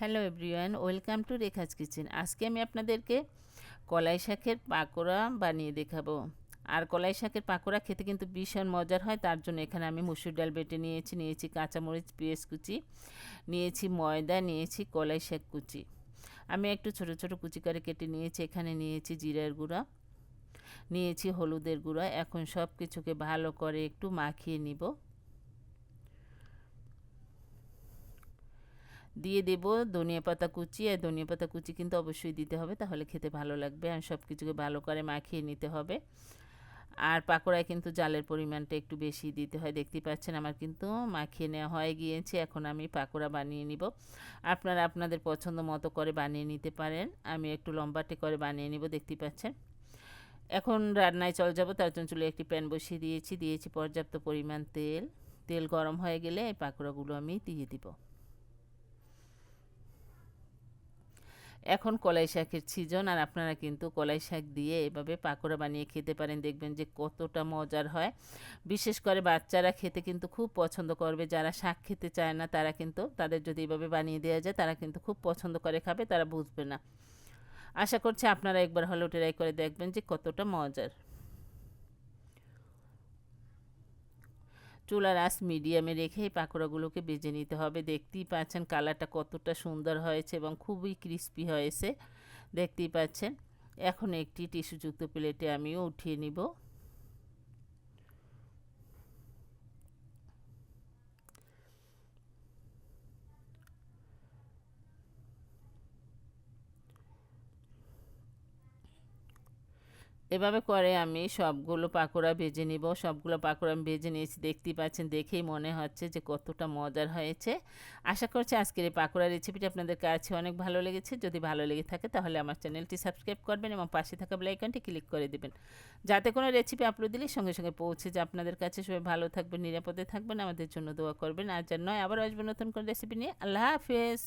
Hello everyone welcome to Rekha's kitchen আজকে আমি আপনাদেরকে কলাই শাকের পাকোড়া বানিয়ে দেখাবো। আর কলাই শাকের পাকোড়া খেতে কিন্তু ভীষণ মজার হয়, তার জন্য এখানে আমি মুসুর ডাল বেটে নিয়েছি নিয়েছি কাঁচামরিচ, পেঁয়াজ কুচি, নিয়েছি ময়দা, নিয়েছি কলাই শাক কুচি। আমি একটু ছোট ছোট কুচি করে কেটে নিয়েছি, এখানে নিয়েছি জিরার গুঁড়া, নিয়েছি হলুদের গুঁড়া। এখন সব কিছুকে ভালো করে একটু মাখিয়ে নিব। দিয়ে দেব। ধনিয়া পাতা কুচি আর ধনিয়া পাতা কুচি কিন্তু অবশ্যই দিতে হবে, তাহলে খেতে ভালো লাগবে। আর সব কিছুকে ভালো করে মাখিয়ে নিতে হবে। আর পাকোড়ায় কিন্তু জালের পরিমাণটা একটু বেশি দিতে হয়। দেখতে পাচ্ছেন আমার কিন্তু মাখিয়ে নেওয়া হয়ে গিয়েছে। এখন আমি পাকোড়া বানিয়ে নিব। আপনারা আপনাদের পছন্দ মতো করে বানিয়ে নিতে পারেন। আমি একটু লম্বাটে করে বানিয়ে নিব, দেখতে পাচ্ছেন। এখন রান্নায় চল যাব। তার জন্য চুলে একটি প্যান বসিয়ে দিয়েছি। দিয়েছি পর্যাপ্ত পরিমাণ তেল। তেল গরম হয়ে গেলে এই পাকোড়াগুলো আমি দিয়ে দিব। এখন কলাই শাকের সিজন আর আপনারা কিন্তু কলাই শাক দিয়ে এভাবে পাকোড়া বানিয়ে খেতে পারেন। দেখবেন যে কতটা মজার হয়। বিশেষ করে বাচ্চারা খেতে কিন্তু খুব পছন্দ করবে। যারা শাক খেতে চায় না, তারা কিন্তু তাদের যদি এভাবে বানিয়ে দেওয়া যায়, তারা কিন্তু খুব পছন্দ করে খাবে, তারা বুঝবে না। আশা করছি আপনারা একবার হলো ট্রাই করে দেখবেন যে কতটা মজার। চুলার আঁচ মিডিয়ামে রেখে পাকোড়াগুলোকে বেজে নিতে হবে। দেখতেই পাচ্ছেন কালারটা কতটা সুন্দর হয়েছে এবং খুবই ক্রিস্পি হয়েছে। দেখতেই পাচ্ছেন, এখন একটি টিস্যুযুক্ত প্লেটে আমিও উঠিয়ে নিব। এভাবে করে আমি সবগুলো পাকোড়া ভেজে নিব। সবগুলো পাকোড়া আমি ভেজে নিয়েছি। দেখতেই পাচ্ছেন, দেখেই মনে হচ্ছে যে কতটা মজার হয়েছে। আশা করছি আজকের এই পাকোড়া রেসিপিটি আপনাদের কাছে অনেক ভালো লেগেছে। যদি ভালো লেগে থাকে তাহলে আমার চ্যানেলটি সাবস্ক্রাইব করবেন এবং পাশে থাকা বেলাইকনটি ক্লিক করে দেবেন। যাতে কোনো রেসিপি আপলোড দিলে সঙ্গে সঙ্গে পৌঁছে যে আপনাদের কাছে সবাই ভালো থাকবেন, নিরাপদে থাকবেন, আমাদের জন্য দোয়া করবেন। আর যার নয় আবার আসবেন নতুন করে রেসিপি নিয়ে। আল্লাহ হাফেজ।